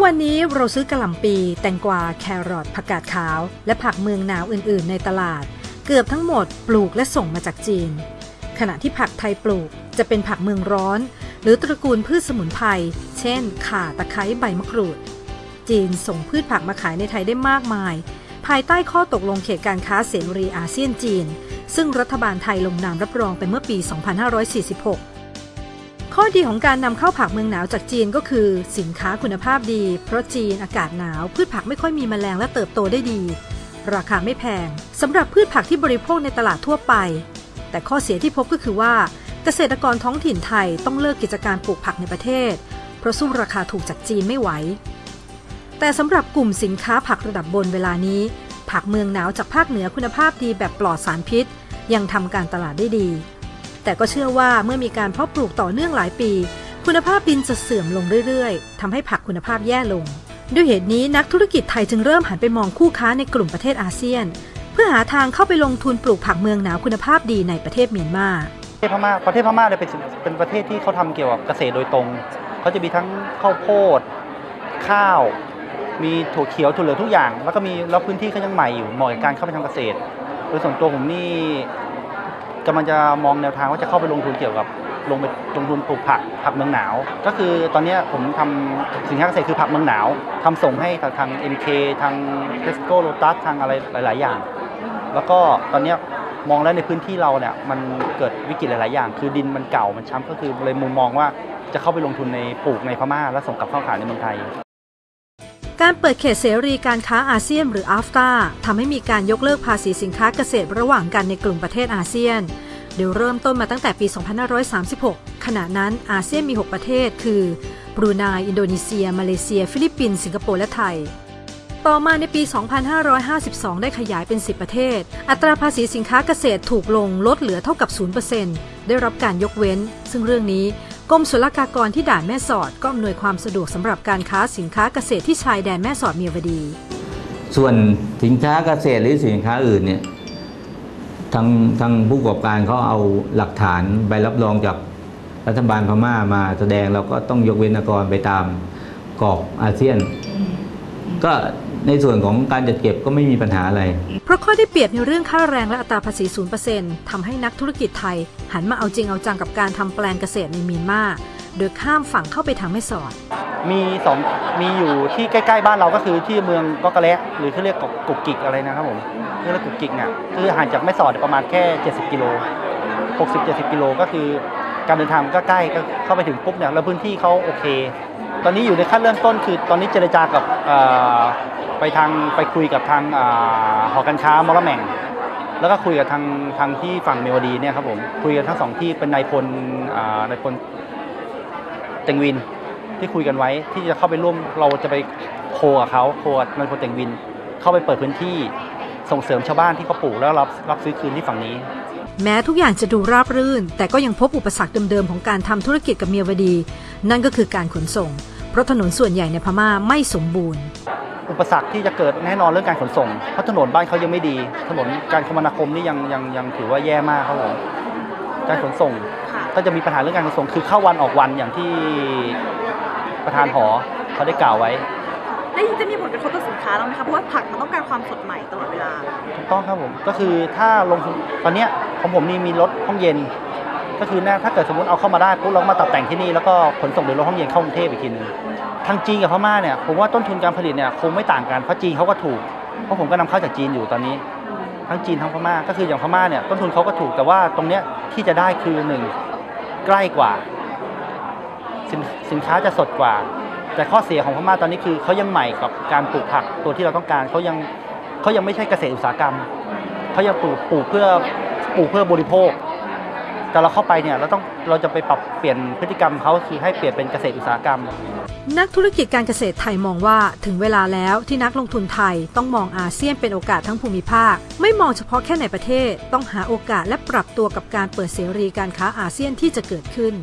กวันนี้เราซื้อกระหล่ำปี แตงกวา แครอท ผักกาดขาว และผักเมืองหนาวอื่น ๆ ในตลาด เกือบทั้งหมดปลูกและส่งมาจากจีน ขณะที่ผักไทยปลูกจะเป็นผักเมืองร้อน หรือตระกูลพืชสมุนไพร เช่น ข่า ตะไคร้ ใบมะกรูด จีนส่งพืชผักมาขายในไทยได้มากมาย ภายใต้ข้อตกลงเขตการค้าเสรีอาเซียนจีน ซึ่งรัฐบาลไทยลงนามรับรองไปเมื่อปี 2546 ข้อดีของการนำเข้าผักเมืองหนาวจากจีนก็คือ สินค้าคุณภาพดี เพราะจีนอากาศหนาว พืชผักไม่ค่อยมีแมลงและเติบโตได้ดี ราคาไม่แพงสำหรับพืชผักที่บริโภคในตลาดทั่วไป แต่ข้อเสียที่พบก็คือว่า เกษตรกรท้องถิ่นไทยต้องเลิกกิจการปลูกผักในประเทศ เพราะสู้ราคาถูกจากจีนไม่ไหว แต่สำหรับกลุ่มสินค้าผักระดับบนเวลานี้ ผักเมืองหนาวจากภาคเหนือคุณภาพดีแบบปลอดสารพิษ ยังทำการตลาดได้ดี แต่ก็เชื่อว่าเมื่อมีการเพาะปลูกต่อเนื่องหลายปี คุณภาพดินจะเสื่อมลงเรื่อยๆทำให้ผักคุณภาพแย่ลง ด้วยเหตุนี้นักธุรกิจไทยจึงเริ่มหันไปมองคู่ค้าในกลุ่มประเทศอาเซียน เพื่อหาทางเข้าไปลงทุนปลูกผักเมืองหนาวคุณภาพดีในประเทศเมียนมาประเทศพม่าประเทศพม่าเนี่ยเป็นเป็นประเทศที่เขาทำเกี่ยวกับเกษตรโดยตรงเขาจะมีทั้งข้าวโพด ข้าว มีถั่วเขียวถั่วเหลืองทุกอย่าง แล้วก็มีแล้วพื้นที่เขายังใหม่อยู่เหมาะกับการเข้าไปทำเกษตรโดยส่วนตัวผมนี่ กำลังจะมองแนวทางว่าจะเข้าไปลงทุนเกี่ยวกับลงไปลงทุนปลูกผักผักเมืองหนาว ก็คือตอนนี้ผมทำสินค้าเกษตรคือผักเมืองหนาวทำส่งให้ทาง MK ทาง Tesco Lotus ทางอะไรหลาย ๆ อย่าง แล้วก็ตอนนี้มองแล้วในพื้นที่เราเนี่ยมันเกิดวิกฤตหลาย ๆ อย่าง คือดินมันเก่ามันช้ำก็คือเลยมุมมองว่าจะเข้าไปลงทุนในปลูกในพม่า แล้วส่งกลับเข้าขายในเมืองไทย การเปิดเขตเสรีการค้าอาเซียนหรืออาฟตาทำให้มีการยกเลิกภาษีสินค้าเกษตรระหว่างกันในกลุ่มประเทศอาเซียนโดยเริ่มต้นมาตั้งแต่ปี 2536 ขณะนั้นอาเซียนมี 6 ประเทศ คือบรูไน อินโดนีเซีย มาเลเซีย ฟิลิปปินส์ สิงคโปร์ และไทย ต่อมาในปี 2552 ได้ขยายเป็น 10 ประเทศ อัตราภาษีสินค้าเกษตรถูกลงลดเหลือเท่ากับ 0%ได้รับการยกเว้น ซึ่งเรื่องนี้ กรมศุลกากรที่ด่านแม่สอดก็อำนวยความสะดวกสำหรับการค้าสินค้าเกษตรที่ชายแดนแม่สอดเมียวดี ส่วนสินค้าเกษตรหรือสินค้าอื่นเนี่ยทางทางผู้ประกอบการเขาเอาหลักฐานใบรับรองจากรัฐบาลพม่ามาแสดงเราก็ต้องยกเว้นกรไปตามกรอบอาเซียน ก็ในส่วนของการจัดเก็บก็ไม่มีปัญหาอะไร เพราะข้อได้เปรียบในเรื่องค่าแรงและอัตราภาษี 0%ทำให้นักธุรกิจไทย หันมาเอาจริงเอาจังกับการทำแปลงเกษตรในเมียนมาโดยข้ามฝั่งเข้าไปทางแม่สอด มีสองมีอยู่ที่ใกล้ๆบ้านเราก็คือที่เมืองกอกะและหรือที่เรียกกุกกิกอะไรนะครับผมที่เรียกกุกกิกเนี่ยคือห่างจากแม่สอดประมาณแค่ 70 กิโล 60-70 กิโลก็คือการเดินทางก็ใกล้ก็เข้าไปถึงปุ๊บเนี่ยแล้วพื้นที่เขาโอเค ตอนนี้อยู่ในขั้นเริ่มต้นคือตอนนี้เจรจากับไปทางไปคุยกับทางหอการค้ามอลแมง แล้วก็คุยกับทางทางที่ฝั่งเมวดีเนี่ยครับผมคุยกันทั้งสองที่เป็นนายพลนายพลเต็งวินที่คุยกันไว้ที่จะเข้าไปร่วมเราจะไปโคกับเขาโคกับนายพลเต็งวิน เข้าไปเปิดพื้นที่ส่งเสริมชาวบ้านที่เขาปลูกแล้วรับรับซื้อคืนที่ฝั่งนี้ แม้ทุกอย่างจะดูราบรื่น แต่ก็ยังพบอุปสรรคเดิมๆของการทำธุรกิจกับเมียวดี นั่นก็คือการขนส่ง เพราะถนนส่วนใหญ่ในพม่าไม่สมบูรณ์ อุปสรรคที่จะเกิดแน่นอนเรื่องการขนส่งเพราะถนนบ้านเขายังไม่ดี ถนนการคมนาคมนี่ยังยังยังถือว่าแย่มากครับผมการขนส่งก็จะมีปัญหาเรื่องการขนส่งคือเข้าวันออกวันอย่างที่ประธานหอเขาได้กล่าวไว้ แล้วยังจะมีผลกระทบต่อสินค้าเราไหมคะเพราะว่าผักมันต้องการความสดใหม่ตลอดเวลาถูกต้องครับผมก็คือถ้าลงทุนตอนเนี้ยของผมนี่มีรถห้องเย็น ก็คือนะถ้าเกิดสมมติเอาเข้ามาได้ปุ๊บเราก็มาตัดแต่งที่นี่แล้วก็ขนส่งโดยรถห้องเย็นเข้ากรุงเทพอีกทีหนึง ทางจีนกับพม่าเนี่ยผมว่าต้นทุนการผลิตเนี่ยคงไม่ต่างกันเพราะจีนเขาก็ถูกเพราะผมก็นำเข้าจากจีนอยู่ตอนนี้ ทั้งจีนทั้งพม่าก็คืออย่างพม่าเนี่ยต้นทุนเขาก็ถูกแต่ว่าตรงเนี้ยที่จะได้คือหนึ่งใกล้กว่า สินสินค้าจะสดกว่า แต่ข้อเสียของพม่าตอนนี้คือเขายังใหม่กับการปลูกผักตัวที่เราต้องการเขายังเขายังไม่ใช่เกษตรอุตสาหกรรมเขายังปลูกปลูกเพื่อปลูกเพื่อบริโภคแต่เราเข้าไปเนี่ยเราต้องเราจะไปปรับเปลี่ยนพฤติกรรมเขาคือให้เปลี่ยนเป็นเกษตรอุตสาหกรรม นักธุรกิจการเกษตรไทยมองว่าถึงเวลาแล้วที่นักลงทุนไทยต้องมองอาเซียนเป็นโอกาสทั้งภูมิภาค ไม่มองเฉพาะแค่ในประเทศ ต้องหาโอกาสและปรับตัวกับการเปิดเสรีการค้าอาเซียนที่จะเกิดขึ้น